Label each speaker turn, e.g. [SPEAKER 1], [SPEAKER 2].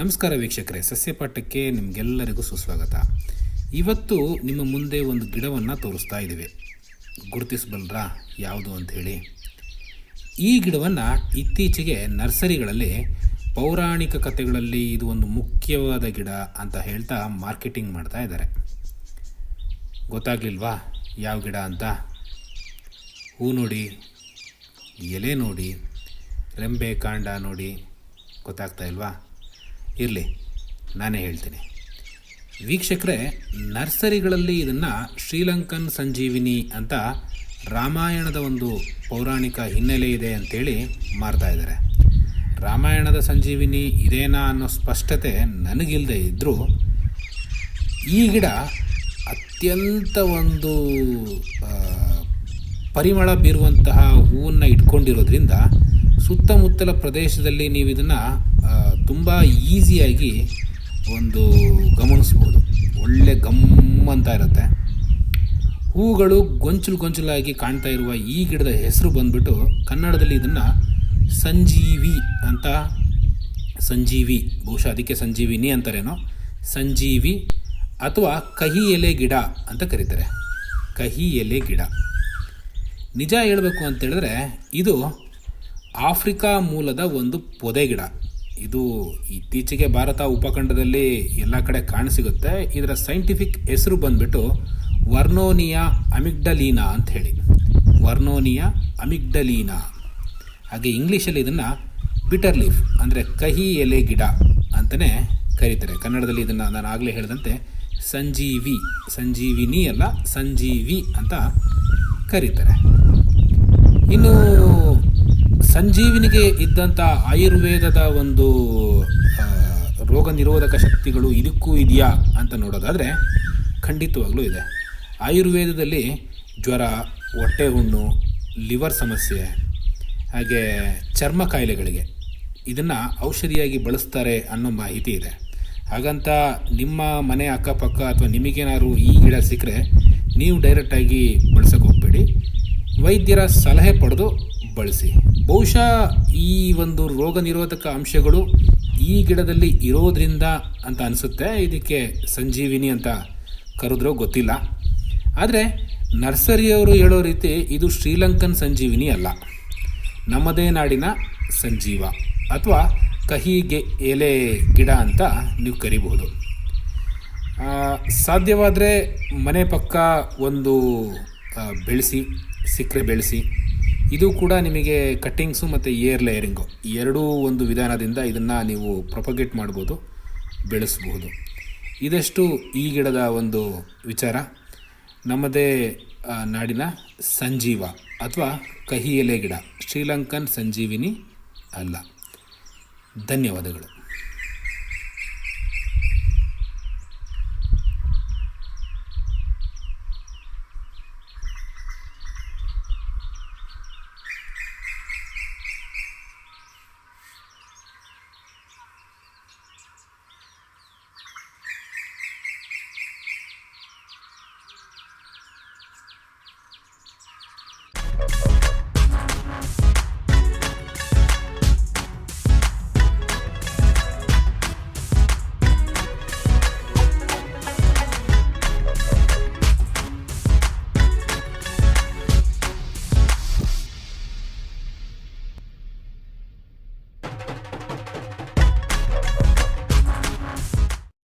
[SPEAKER 1] ನಮಸ್ಕಾರ ವೀಕ್ಷಕರೇ ಸಸ್ಯಪಾಠಕ್ಕೆ ನಿಮಗೆಲ್ಲರಿಗೂ ಸುಸ್ವಾಗತ. ಇವತ್ತು ನಿಮ್ಮ ಮುಂದೆ ಒಂದು ಗಿಡವನ್ನು ತೋರಿಸ್ತಾ ಇದ್ದೀವಿ. ಗುರುತಿಸಬಲ್ರಾ ಯಾವುದು ಅಂಥೇಳಿ ಈ ಗಿಡವನ್ನು ಇತ್ತೀಚೆಗೆ ನರ್ಸರಿಗಳಲ್ಲಿ, ಪೌರಾಣಿಕ ಕಥೆಗಳಲ್ಲಿ ಇದು ಒಂದು ಮುಖ್ಯವಾದ ಗಿಡ ಅಂತ ಹೇಳ್ತಾ ಮಾರ್ಕೆಟಿಂಗ್ ಮಾಡ್ತಾ ಇದ್ದಾರೆ. ಗೊತ್ತಾಗ್ಲಿಲ್ವಾ ಯಾವ ಗಿಡ ಅಂತ? ಹೂ ನೋಡಿ, ಎಲೆ ನೋಡಿ, ರೆಂಬೆ ಕಾಂಡ ನೋಡಿ, ಗೊತ್ತಾಗ್ತಾ ಇಲ್ವಾ? ಇರಲಿ, ನಾನೇ ಹೇಳ್ತೀನಿ. ವೀಕ್ಷಕರೇ, ನರ್ಸರಿಗಳಲ್ಲಿ ಇದನ್ನು ಶ್ರೀಲಂಕನ್ ಸಂಜೀವಿನಿ ಅಂತ ರಾಮಾಯಣದ ಒಂದು ಪೌರಾಣಿಕ ಹಿನ್ನೆಲೆ ಇದೆ ಮಾರ್ತಾ ಇದ್ದಾರೆ. ರಾಮಾಯಣದ ಸಂಜೀವಿನಿ ಇದೇನಾ ಅನ್ನೋ ಸ್ಪಷ್ಟತೆ ನನಗಿಲ್ಲದೆ ಇದ್ದರೂ ಈ ಗಿಡ ಅತ್ಯಂತ ಒಂದು ಪರಿಮಳ ಬೀರುವಂತಹ ಹೂವನ್ನು ಇಟ್ಕೊಂಡಿರೋದ್ರಿಂದ ಸುತ್ತಮುತ್ತಲ ಪ್ರದೇಶದಲ್ಲಿ ನೀವು ಇದನ್ನು ತುಂಬ ಈಸಿಯಾಗಿ ಒಂದು ಗಮನಿಸ್ಬೋದು. ಒಳ್ಳೆ ಗಮ್ ಅಂತ ಇರುತ್ತೆ. ಹೂಗಳು ಗೊಂಚಲು ಗೊಂಚಲಾಗಿ ಕಾಣ್ತಾ ಇರುವ ಈ ಗಿಡದ ಹೆಸರು ಬಂದ್ಬಿಟ್ಟು ಕನ್ನಡದಲ್ಲಿ ಇದನ್ನು ಸಂಜೀವಿ ಅಂತ, ಸಂಜೀವಿ, ಬಹುಶಃ ಅದಕ್ಕೆ ಸಂಜೀವಿನಿ ಅಂತಾರೇನೋ? ಸಂಜೀವಿ ಅಥವಾ ಕಹಿ ಎಲೆ ಗಿಡ ಅಂತ ಕರೀತಾರೆ. ಕಹಿ ಎಲೆ ಗಿಡ. ನಿಜ ಹೇಳಬೇಕು ಅಂತೇಳಿದ್ರೆ ಇದು ಆಫ್ರಿಕಾ ಮೂಲದ ಒಂದು ಪೊದೆ ಗಿಡ. ಇದು ಇತ್ತೀಚೆಗೆ ಭಾರತ ಉಪಖಂಡದಲ್ಲಿ ಎಲ್ಲ ಕಡೆ ಕಾಣಸಿಗುತ್ತೆ ಇದರ ಸೈಂಟಿಫಿಕ್ ಹೆಸರು ಬಂದ್ಬಿಟ್ಟು ವರ್ನೋನಿಯಾ ಅಮಿಗ್ಡಲೀನಾ ಅಂತ ಹೇಳಿ. ವರ್ನೋನಿಯಾ ಅಮಿಗ್ಡಲೀನಾ. ಹಾಗೆ ಇಂಗ್ಲೀಷಲ್ಲಿ ಇದನ್ನು ಬಿಟರ್ ಲೀಫ್ ಅಂದರೆ ಕಹಿ ಎಲೆ ಗಿಡ ಅಂತಲೇ ಕರೀತಾರೆ. ಕನ್ನಡದಲ್ಲಿ ಇದನ್ನು ನಾನು ಆಗಲೇ ಹೇಳಿದಂತೆ ಸಂಜೀವಿ, ಸಂಜೀವಿನಿ ಅಲ್ಲ, ಸಂಜೀವಿ ಅಂತ ಕರೀತಾರೆ. ಇನ್ನು ಸಂಜೀವಿನಿಗೆ ಇದ್ದಂಥ ಆಯುರ್ವೇದದ ಒಂದು ರೋಗ ನಿರೋಧಕ ಶಕ್ತಿಗಳು ಇದಕ್ಕೂ ಇದೆಯಾ ಅಂತ ನೋಡೋದಾದರೆ ಖಂಡಿತವಾಗ್ಲೂ ಇದೆ. ಆಯುರ್ವೇದದಲ್ಲಿ ಜ್ವರ, ಹೊಟ್ಟೆ ಹುಣ್ಣು, ಲಿವರ್ ಸಮಸ್ಯೆ, ಹಾಗೆ ಚರ್ಮ ಕಾಯಿಲೆಗಳಿಗೆ ಇದನ್ನು ಔಷಧಿಯಾಗಿ ಬಳಸ್ತಾರೆ ಅನ್ನೋ ಮಾಹಿತಿ ಇದೆ. ಹಾಗಂತ ನಿಮ್ಮ ಮನೆ ಅಕ್ಕಪಕ್ಕ ಅಥವಾ ನಿಮಗೇನಾದ್ರು ಈ ಗಿಡ ಸಿಕ್ಕರೆ ನೀವು ಡೈರೆಕ್ಟಾಗಿ ಬಳಸೋಕೆ ಹೋಗಬೇಡಿ. ವೈದ್ಯರ ಸಲಹೆ ಪಡೆದು ಬಳಸಿ. ಬಹುಶಃ ಈ ಒಂದು ರೋಗ ನಿರೋಧಕ ಅಂಶಗಳು ಈ ಗಿಡದಲ್ಲಿ ಇರೋದ್ರಿಂದ ಅಂತ ಅನಿಸುತ್ತೆ. ಇದಕ್ಕೆ ಸಂಜೀವಿನಿ ಅಂತ ಕರೆದ್ರೋ ಗೊತ್ತಿಲ್ಲ. ಆದರೆ ನರ್ಸರಿಯವರು ಹೇಳೋ ರೀತಿ ಇದು ಶ್ರೀಲಂಕನ್ ಸಂಜೀವಿನಿ ಅಲ್ಲ. ನಮ್ಮದೇ ನಾಡಿನ ಸಂಜೀವ ಅಥವಾ ಕಹಿಗೆ ಎಲೆ ಗಿಡ ಅಂತ ನೀವು ಕರಿಬಹುದು. ಆ, ಸಾಧ್ಯವಾದರೆ ಮನೆ ಪಕ್ಕ ಒಂದು ಬೆಳೆಸಿ ಸಿಕ್ಕರೆ ಬೆಳೆಸಿ. ಇದು ಕೂಡ ನಿಮಗೆ ಕಟ್ಟಿಂಗ್ಸು ಮತ್ತು ಏರ್ ಲೇಯರಿಂಗು. ಎರಡೂ ಒಂದು ವಿಧಾನದಿಂದ ಇದನ್ನು ನೀವು ಪ್ರೊಪಗೇಟ್ ಮಾಡ್ಬೋದು, ಬೆಳೆಸ್ಬೋದು. ಇದಷ್ಟು ಈ ಗಿಡದ ಒಂದು ವಿಚಾರ. ನಮ್ಮದೇ ನಾಡಿನ ಸಂಜೀವ ಅಥವಾ ಕಹಿ ಎಲೆ ಗಿಡ. ಶ್ರೀಲಂಕನ್ ಸಂಜೀವಿನಿ ಅಲ್ಲ. ಧನ್ಯವಾದಗಳು.